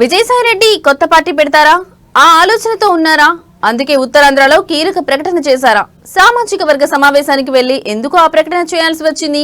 విజయసాయి రెడ్డి కొత్త పార్టీ పెడతారా? ఆ ఆలోచనతో ఉన్నారా? అందుకే ఉత్తరాంధ్రలో కీలక ప్రకటన చేశారా? సామాజిక వర్గ సమావేశానికి వెళ్ళి ఎందుకు ఆ ప్రకటన చేయాల్సి వచ్చింది?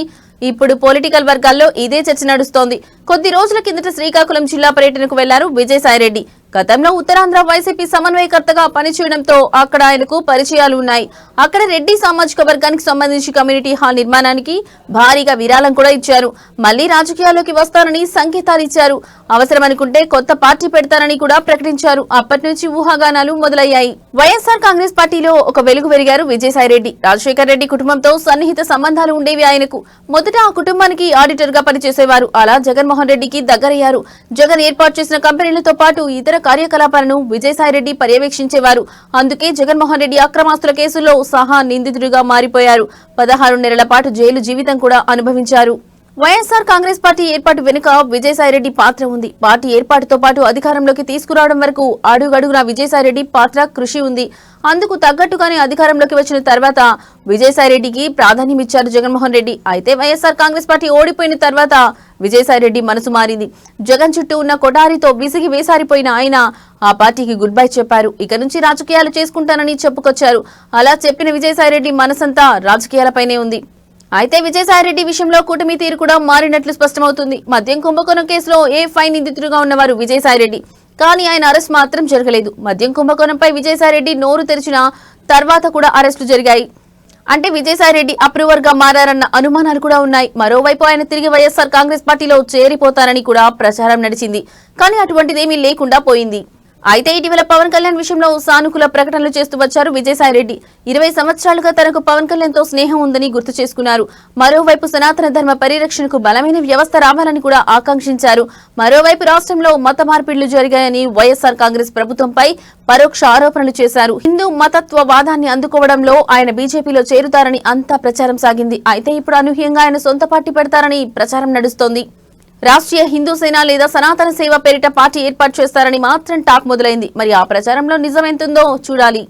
ఇప్పుడు పొలిటికల్ వర్గాల్లో ఇదే చర్చ నడుస్తోంది. కొద్ది రోజుల కిందట శ్రీకాకుళం జిల్లా పర్యటనకు వెళ్ళారు విజయసాయి రెడ్డి గతంలో ఉత్తరాంధ్ర వైసీపీ సమన్వయకర్తగా పనిచేయడంతో అక్కడ ఆయనకు పరిచయాలు ఉన్నాయి అక్కడ రెడ్డి సామాజిక వర్గానికి సంబంధించి కమ్యూనిటీ హాల్ నిర్మాణానికి భారీగా విరాళం కూడా ఇచ్చారు. మళ్ళీ రాజకీయాల్లోకి వస్తారని సంకేతాలు ఇచ్చారు. అవసరం అనుకుంటే కొత్త పార్టీ పెడతారని కూడా ప్రకటించారు. అప్పటి నుంచి ఊహాగానాలు మొదలయ్యాయి. వైఎస్ఆర్ కాంగ్రెస్ పార్టీలో ఒక వెలుగు వెలిగారు విజయసాయి రెడ్డి. రాజశేఖర్ రెడ్డి కుటుంబంతో సన్నిహిత సంబంధాలు ఉండేవి ఆయనకు. మొదట ఆ కుటుంబానికి ఆడిటర్గా పనిచేసేవారు. అలా జగన్మోహన్ రెడ్డికి దగ్గరయ్యారు. జగన్ ఏర్పాటు చేసిన కంపెనీలతో పాటు ఇతర కార్యకలాపాలను విజయసాయి రెడ్డి పర్యవేక్షించేవారు. అందుకే జగన్మోహన్ రెడ్డి అక్రమాస్తుల కేసుల్లో సహా నిందితుడిగా మారిపోయారు. పదహారు నెలల పాటు జైలు జీవితం కూడా అనుభవించారు. వైఎస్ఆర్ కాంగ్రెస్ పార్టీ ఏర్పాటు వెనుక విజయసాయిరెడ్డి పాత్ర ఉంది. పార్టీ ఏర్పాటుతో పాటు అధికారంలోకి తీసుకురావడం వరకు అడుగడుగున విజయసాయిరెడ్డి పాత్ర కృషి ఉంది. అందుకు తగ్గట్టుగానే అధికారంలోకి వచ్చిన తర్వాత విజయసాయిరెడ్డికి ప్రాధాన్యమిచ్చారు జగన్మోహన్ రెడ్డి. అయితే వైఎస్ఆర్ కాంగ్రెస్ పార్టీ ఓడిపోయిన తర్వాత విజయసాయిరెడ్డి మనసు మారింది. జగన్ చుట్టూ ఉన్న కొటారితో విసిగి వేసారిపోయిన ఆయన ఆ పార్టీకి గుడ్ బై చెప్పారు. ఇక నుంచి రాజకీయాలు చేసుకుంటానని చెప్పుకొచ్చారు. అలా చెప్పిన విజయసాయిరెడ్డి మనసంతా రాజకీయాలపైనే ఉంది. అయితే విజయసాయిరెడ్డి విషయంలో కూటమి తీరు కూడా మారినట్లు స్పష్టమవుతుంది. మద్యం కుంభకోణం కేసులో ఏ ఫైన్ నిందితుడుగా ఉన్నవారు విజయసాయిరెడ్డి. కానీ ఆయన అరెస్ట్ మాత్రం జరగలేదు. మద్యం కుంభకోణంపై విజయసాయిరెడ్డి నోరు తెరిచిన తర్వాత కూడా అరెస్టులు జరిగాయి. అంటే విజయసాయిరెడ్డి అప్రూవర్గా మారారన్న అనుమానాలు కూడా ఉన్నాయి. మరోవైపు ఆయన తిరిగి వైఎస్ఆర్ కాంగ్రెస్ పార్టీలో చేరిపోతారని కూడా ప్రచారం నడిచింది. కానీ అటువంటిదేమీ లేకుండా పోయింది. అయితే ఇటీవల పవన్ కళ్యాణ్ విషయంలో సానుకూల ప్రకటనలు చేస్తూ వచ్చారు విజయసాయిరెడ్డి ఇరవై సంవత్సరాలుగా తనకు పవన్ కళ్యాణ్తో స్నేహం ఉందని గుర్తు చేసుకున్నారు. మరోవైపు సనాతన ధర్మ పరిరక్షణకు బలమైన వ్యవస్థ రావాలని కూడా ఆకాంక్షించారు. మరోవైపు రాష్ట్రంలో మత మార్పిడులు జరిగాయని వైఎస్ఆర్ కాంగ్రెస్ ప్రభుత్వంపై పరోక్ష ఆరోపణలు చేశారు. హిందూ మతత్వ వాదాన్ని అందుకోవడంలో ఆయన బీజేపీలో చేరుతారని అంతా ప్రచారం సాగింది. అయితే ఇప్పుడు అనూహ్యంగా ఆయన సొంత పార్టీ పెడతారని ప్రచారం నడుస్తోంది. రాష్ట్రీయ హిందూ సేన లేదా సనాతన సేవ పేరిట పార్టీ ఏర్పాటు చేస్తారని మాత్రం టాక్ మొదలైంది. మరి ఆ ప్రచారంలో నిజమెంతుందో చూడాలి.